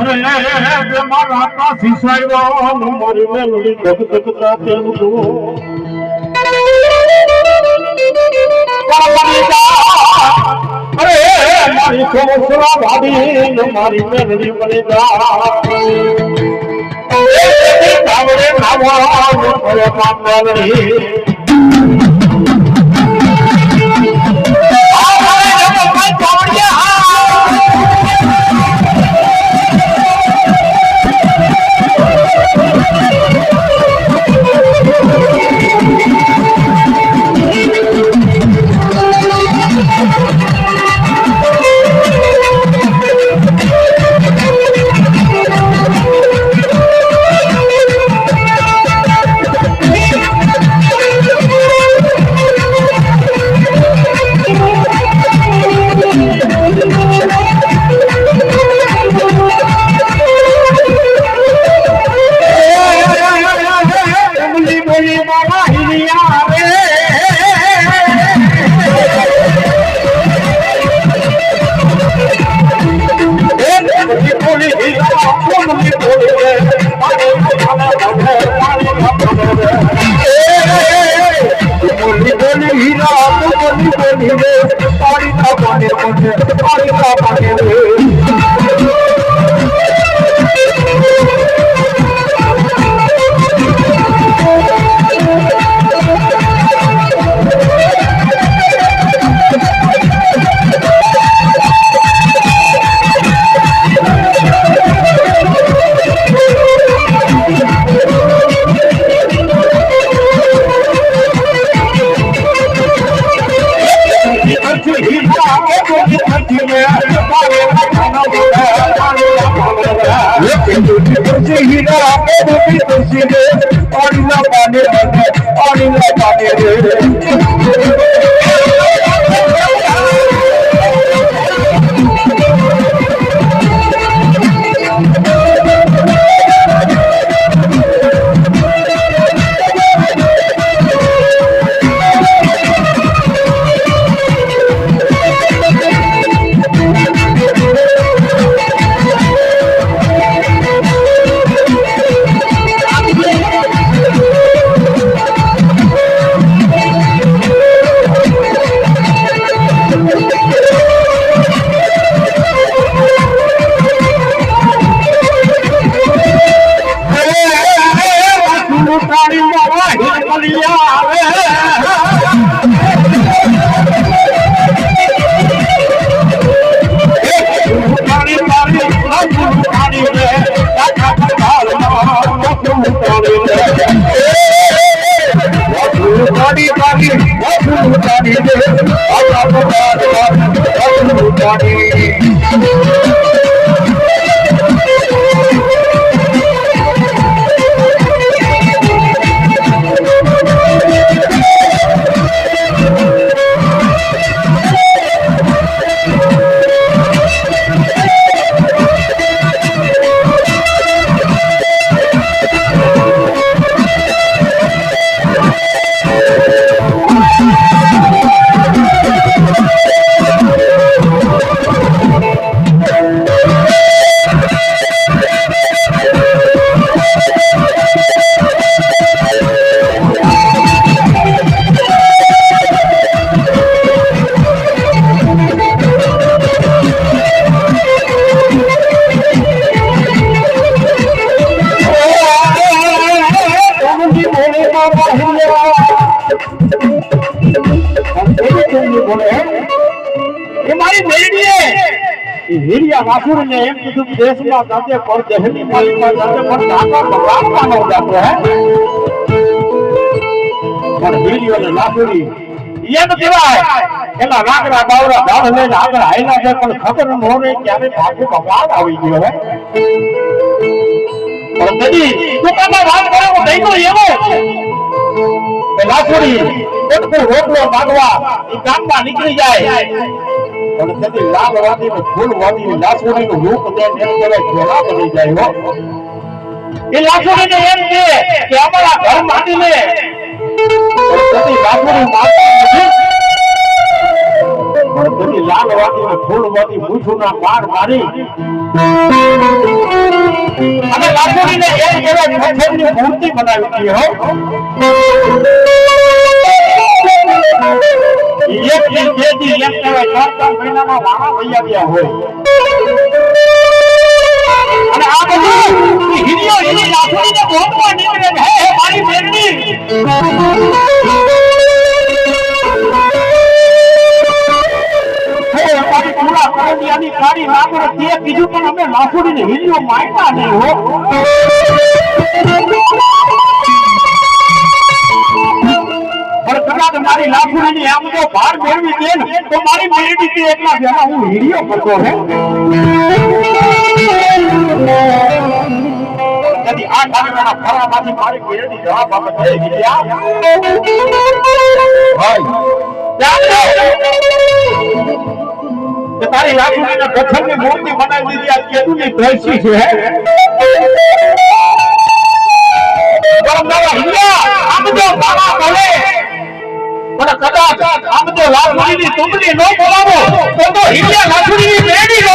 મારા કાશી સાહેબ મારી મેલડી ધક ધકતા તેનું જુઓ. અરે મારી સોસરા ભાભી મારી મેલડી બની જા કાવડે નાવા অনিল পানে অনিল পানে body એ મારી મેળવીએ એ હીરિયા વાસુરને એમ કીધું દેશમાં જાતે પર દેહની માલિકમાં જાતે પર ઢાકા ભગવાનનો જાતો, હે? પણ હીરિયો ને લાસુરી ઈયન કહેવાય એના લાકડા બાવરા ઢાળ લઈને આગળ હાલ્યા છે પણ ખબર ન હોય ક્યારે બાપુ ભગવાન આવી ગયો, હે? પણ નદી તું કાકા વાત કરે નહીં તો એવો. લાસુરી તો રોટલો માંગવા એ ગામમાં નીકળી જાય. અને તેથી લાલ ને ફૂલ વાદી લાસુરી નું રૂપ દે ને એમ કહેવાય જાય હો. એ લાસુરી ને એમ કે કે ઘર ને લાલ વાદી ને ફૂલ વાદી મૂછું ના મારી. લાખોડીને એક એવા પથ્થરની મૂર્તિ બનાવી એક દિન બે દિન એમ કહેવાય ચાર ચાર પૂરા કરડિયાની કાળી નાગર તે કીધું પણ અમે લાખોડીને હિરિયો માયતા નહીં હો. પણ કદાચ મારી લાખોડીની આમ જો ભાર મેળવી દે ને, તો મારી મેળવી દે એટલા જેમાં હું હિરિયો કરતો હે કદી આ ઠાકરાના ફરામાંથી મૂર્તિ બનાવી દીધી, આ કેદુની દ્રષ્ટિ છે પણ કદાચ આમ તો લાલ મુનિની તુંબડી ન બોલાવો, તો તો હિરિયા લાખડીની બેડી નો